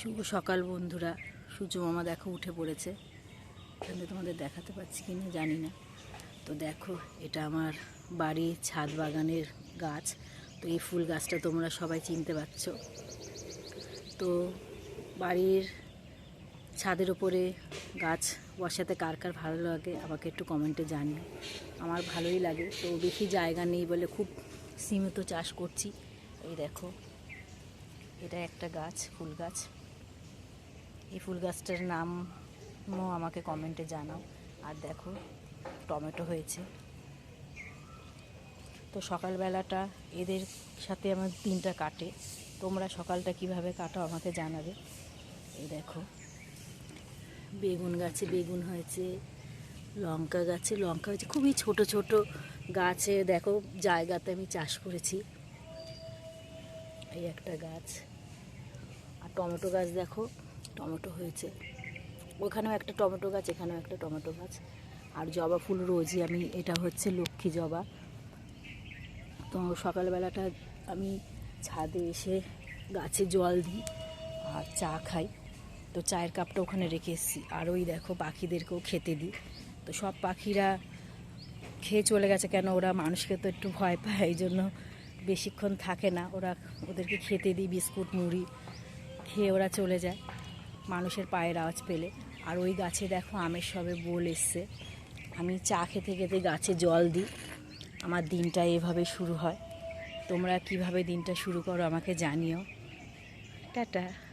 শুভ সকাল বন্ধুরা। সূর্য মামা দেখো উঠে পড়েছে। এখানে তোমাদের দেখাতে পাচ্ছি কি না জানি না। তো দেখো, এটা আমার বাড়ির ছাদ বাগানের গাছ। তো এই ফুল গাছটা তোমরা সবাই চিনতে পারছ। তো বাড়ির ছাদের ওপরে গাছ বসাতে কার কার ভালো লাগে আমাকে একটু কমেন্টে জানিও। আমার ভালোই লাগে। তো বেশি জায়গা নেই বলে খুব সীমিত চাষ করছি। এই দেখো, এটা একটা গাছ, ফুল গাছ। এই ফুল গাছটার নামও আমাকে কমেন্টে জানাও। আর দেখো, টমেটো হয়েছে। তো সকালবেলাটা এদের সাথে আমার দিনটা কাটে। তোমরা সকালটা কীভাবে কাটো আমাকে জানাবে। এই দেখো, বেগুন গাছে বেগুন হয়েছে, লঙ্কা গাছে লঙ্কা হয়েছে, খুবই ছোট ছোট গাছে। দেখো, জায়গাতে আমি চাষ করেছি। এই একটা গাছ। আর টমেটো গাছ দেখো টমেটো হয়েছে। ওখানেও একটা টমেটো গাছ, এখানেও একটা টমেটো গাছ। আর জবা ফুল রোজই আমি, এটা হচ্ছে লক্ষ্মী জবা। তো সকালবেলাটা আমি ছাদে এসে গাছে জল দিই আর চা খাই। তো চায়ের কাপটা ওখানে রেখে এসেছি। আর ওই দেখো পাখিদেরকেও খেতে দিই। তো সব পাখিরা খেয়ে চলে গেছে কেন? ওরা মানুষকে তো একটু ভয় পায়, এই জন্য বেশিক্ষণ থাকে না। ওরা ওদেরকে খেতে দিই, বিস্কুট, মুড়ি, খেয়ে ওরা চলে যায়। মানুষের পায়ের আওয়াজ পেলে। আর ওই গাছে দেখো আমের সবে বোল এসছে। আমি চা খেতে খেতে গাছে জল দিই। আমার দিনটা এভাবে শুরু হয়। তোমরা কীভাবে দিনটা শুরু করো আমাকে জানিও। টাটা।